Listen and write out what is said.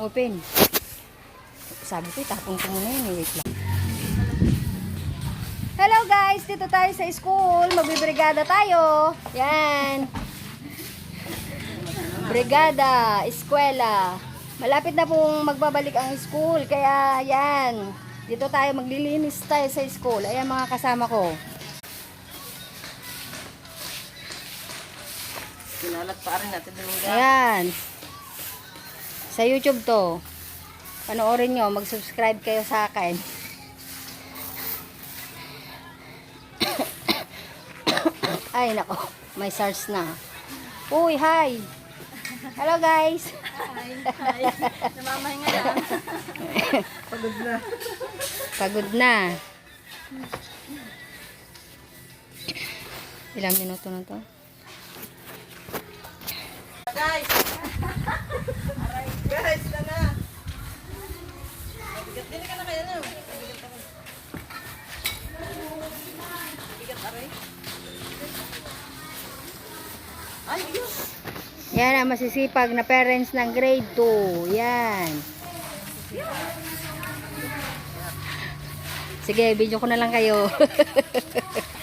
Open. Sabi ko, itapon ko muna yun. eh. Wait lang. Hello guys! Dito tayo sa school. Magbibrigada tayo. Yan. Brigada, eskwela. Malapit na pong magbabalik ang school. Kaya yan. Dito tayo maglilinis tayo sa school. Ayan mga kasama ko. Sinalat pa rin natin yung Ayan. Sa YouTube to. Panoorin nyo. Mag-subscribe kayo sa akin. Ay, nako. May SARS na. Uy, hi! Hello, guys! Namamahinga na. Pagod na. Pagod na. Ilang minuto na to? Guys! Aray, guys, na na. Mabigat din ka na kaya na. Mabigat ako. Mabigat aray. Ay, Diyos! Yan ang masisipag na parents ng grade 2. Yan. Sige, video ko na lang kayo.